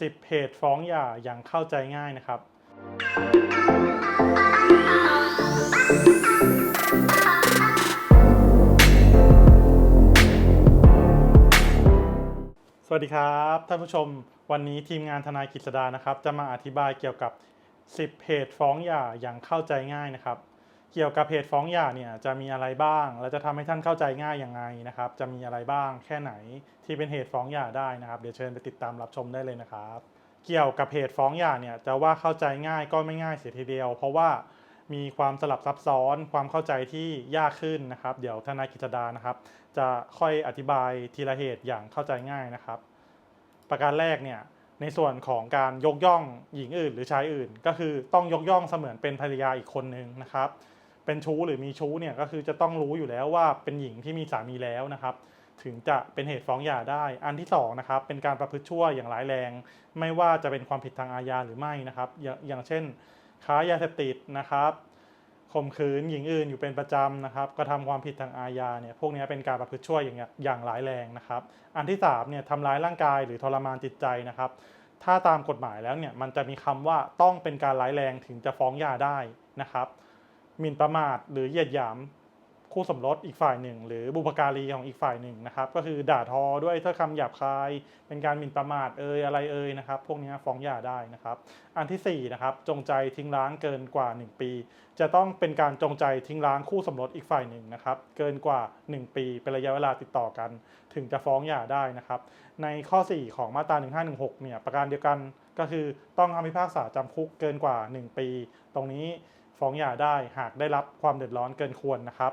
10 เหตุฟ้องหย่าอย่างเข้าใจง่ายนะครับ สวัสดีครับท่านผู้ชม วันนี้ทีมงานทนายกฤษดานะครับ จะมาอธิบายเกี่ยวกับ 10 เหตุฟ้องหย่าอย่างเข้าใจง่ายนะครับ เกี่ยวกับเหตุฟ้องหย่าเนี่ยจะมีอะไรบ้าง และจะทำให้ท่านเข้าใจง่ายยังไงนะครับ จะมีอะไรบ้างแค่ไหนที่เป็นเหตุฟ้องหย่าได้นะครับ เดี๋ยวเชิญไปติดตามรับชมได้เลยนะครับ เกี่ยวกับเหตุฟ้องหย่าเนี่ยจะว่าเข้าใจง่ายก็ไม่ง่ายเสียทีเดียว เพราะว่ามีความสลับซับซ้อนความเข้าใจที่ยากขึ้นนะครับ เดี๋ยวทนายกฤษดานะครับ จะค่อยอธิบายทีละเหตุอย่างเข้าใจง่ายนะครับ ประการแรกเนี่ยในส่วนของการยกย่องหญิงอื่น หรือชายอื่น ก็คือต้องยกย่องเสมือนเป็นภรรยาอีกคนนึงนะครับ เป็นชู้หรือมีชู้เนี่ยก็คือจะต้องรู้อยู่แล้วว่าเป็นหญิงที่มีสามีแล้วนะครับ ถึงจะเป็นเหตุฟ้องหย่าได้ อันที่สองนะครับเป็นการประพฤติชั่วอย่างร้ายแรง ไม่ว่าจะเป็นความผิดทางอาญาหรือไม่นะครับอย่าอย่างเช่น ค้ายาเสพติดนะครับข่มขืนหญิงอื่นอยู่เป็นประจำนะครับกระทำความผิดทางอาญาเนี่ยพวกนี้เป็นการประพฤติชั่วอย่างอย่างร้ายแรงนะครับ อันที่3เนี่ยทำร้ายร่างกายหรือทรมานจิตใจนะครับ ถ้าตามกฎหมายแล้วเนี่ยมันจะมีคำว่าต้องเป็นการร้ายแรงถึงจะฟ้องหย่าได้นะครับ หมิ่นประมาทหรือเหยียดหยามคู่สมรสอีกฝ่ายหนึ่ง หรือบุพการีของอีกฝ่ายหนึ่งนะครับ ก็คือด่าทอด้วยถ้อยคำหยาบคาย เป็นการหมิ่นประมาทเอ่ยอะไรเอ่ยนะครับ พวกนี้ฟ้องหย่าได้นะครับ อันที่สี่นะครับจงใจทิ้งร้างเกินกว่า 1 ปี จะต้องเป็นการจงใจทิ้งร้างคู่สมรสอีกฝ่ายหนึ่งนะครับ เกินกว่า 1 ปีเป็นระยะเวลาติดต่อกัน ถึงจะฟ้องหย่าได้นะครับ ในข้อ 4 ของมาตรา 1516 เนี่ยประการเดียวกันก็คือต้องคำพิพากษาจำคุกเกินกว่า 1 ปี ตรงนี้ ฟ้องหย่าได้หากได้รับความเดือดร้อนเกินควรนะครับ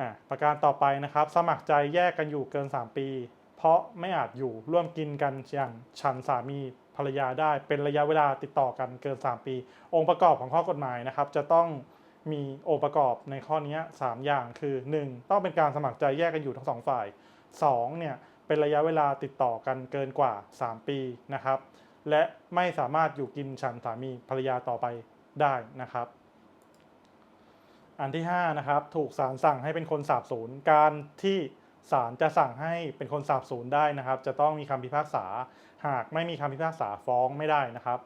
อะประการต่อไปนะครับ สมัครใจแยกกันอยู่เกิน 3 ปี เพราะไม่อาจอยู่ร่วมกินกันอย่างฉันสามีภรรยาได้เป็นระยะเวลาติดต่อกันเกิน 3 ปี องค์ประกอบของข้อกฎหมายนะครับ จะต้องมีองค์ประกอบในข้อนี้ 3 อย่างคือ 1. ต้องเป็นการสมัครใจแยกกันอยู่ทั้งสองฝ่าย 2. เนี่ยเป็นระยะเวลาติดต่อกันเกินกว่า 3 ปีนะครับ และไม่สามารถอยู่กินฉันสามีภรรยาต่อไป ได้นะครับ อันที่5นะครับถูกศาลสั่งให้เป็นคนสาบสูญการที่ศาลจะสั่งให้เป็นคนสาบสูญได้นะครับ จะต้องมีคำพิพากษา หากไม่มีคำพิพากษาฟ้องไม่ได้นะครับ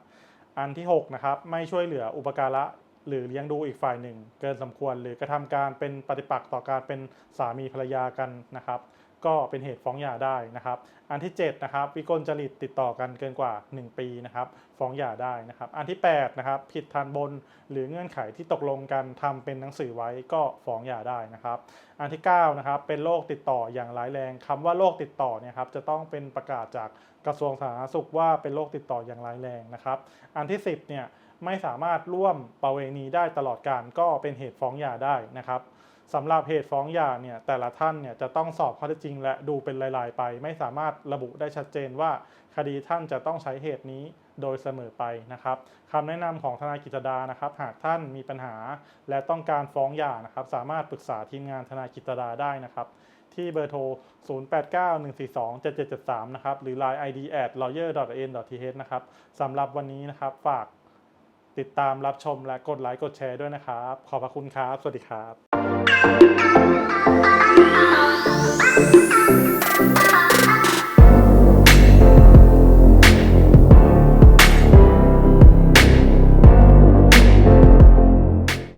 อันที่6นะครับไม่ช่วยเหลืออุปการะหรือเลี้ยงดูอีกฝ่ายหนึ่ง เกินสมควรหรือกระทำการเป็นปฏิปักษ์ต่อการเป็นสามีภรรยากันนะครับก็เป็นเหตุฟ้องหย่าได้นะครับ อันที่7นะครับวิกลจริตติดต่อกันเกินกว่า 1 ปีนะครับฟ้องหย่าได้นะครับ อันที่8นะครับผิดทันบนหรือเงื่อนไขที่ตกลงกันทำเป็นหนังสือไว้ก็ฟ้องหย่าได้นะครับ อันที่9นะครับเป็นโรคติดต่ออย่างร้ายแรงคำว่าโรคติดต่อเนี่ยครับจะต้องเป็นประกาศจากกระทรวงสาธารณสุขว่าเป็นโรคติดต่ออย่างร้ายแรงนะครับ อันที่ 10เนี่ย ไม่สามารถร่วมประเวณีได้ตลอดการก็เป็นเหตุฟ้องหย่าได้นะครับสำหรับเหตุฟ้องหย่าเนี่ยแต่ละท่านเนี่ยจะต้องสอบข้อเท็จจริง และดูเป็นรายๆไป ไม่สามารถระบุได้ชัดเจนว่า คดีท่านจะต้องใช้เหตุนี้โดยเสมอไปนะครับคำแนะนำของทนายกิจดานะครับ หากท่านมีปัญหาและต้องการฟ้องหย่านะครับ สามารถปรึกษาทีมงานทนายกิจดาได้นะครับที่เบอร์โทร 0891427773 นะครับ หรือ Line ID at lawyer.n.th นะครับ สำหรับวันนี้นะครับ ฝาก ติดตามรับชมและกดไลค์กดแชร์ด้วยนะครับ ขอบพระคุณครับ สวัสดีครับ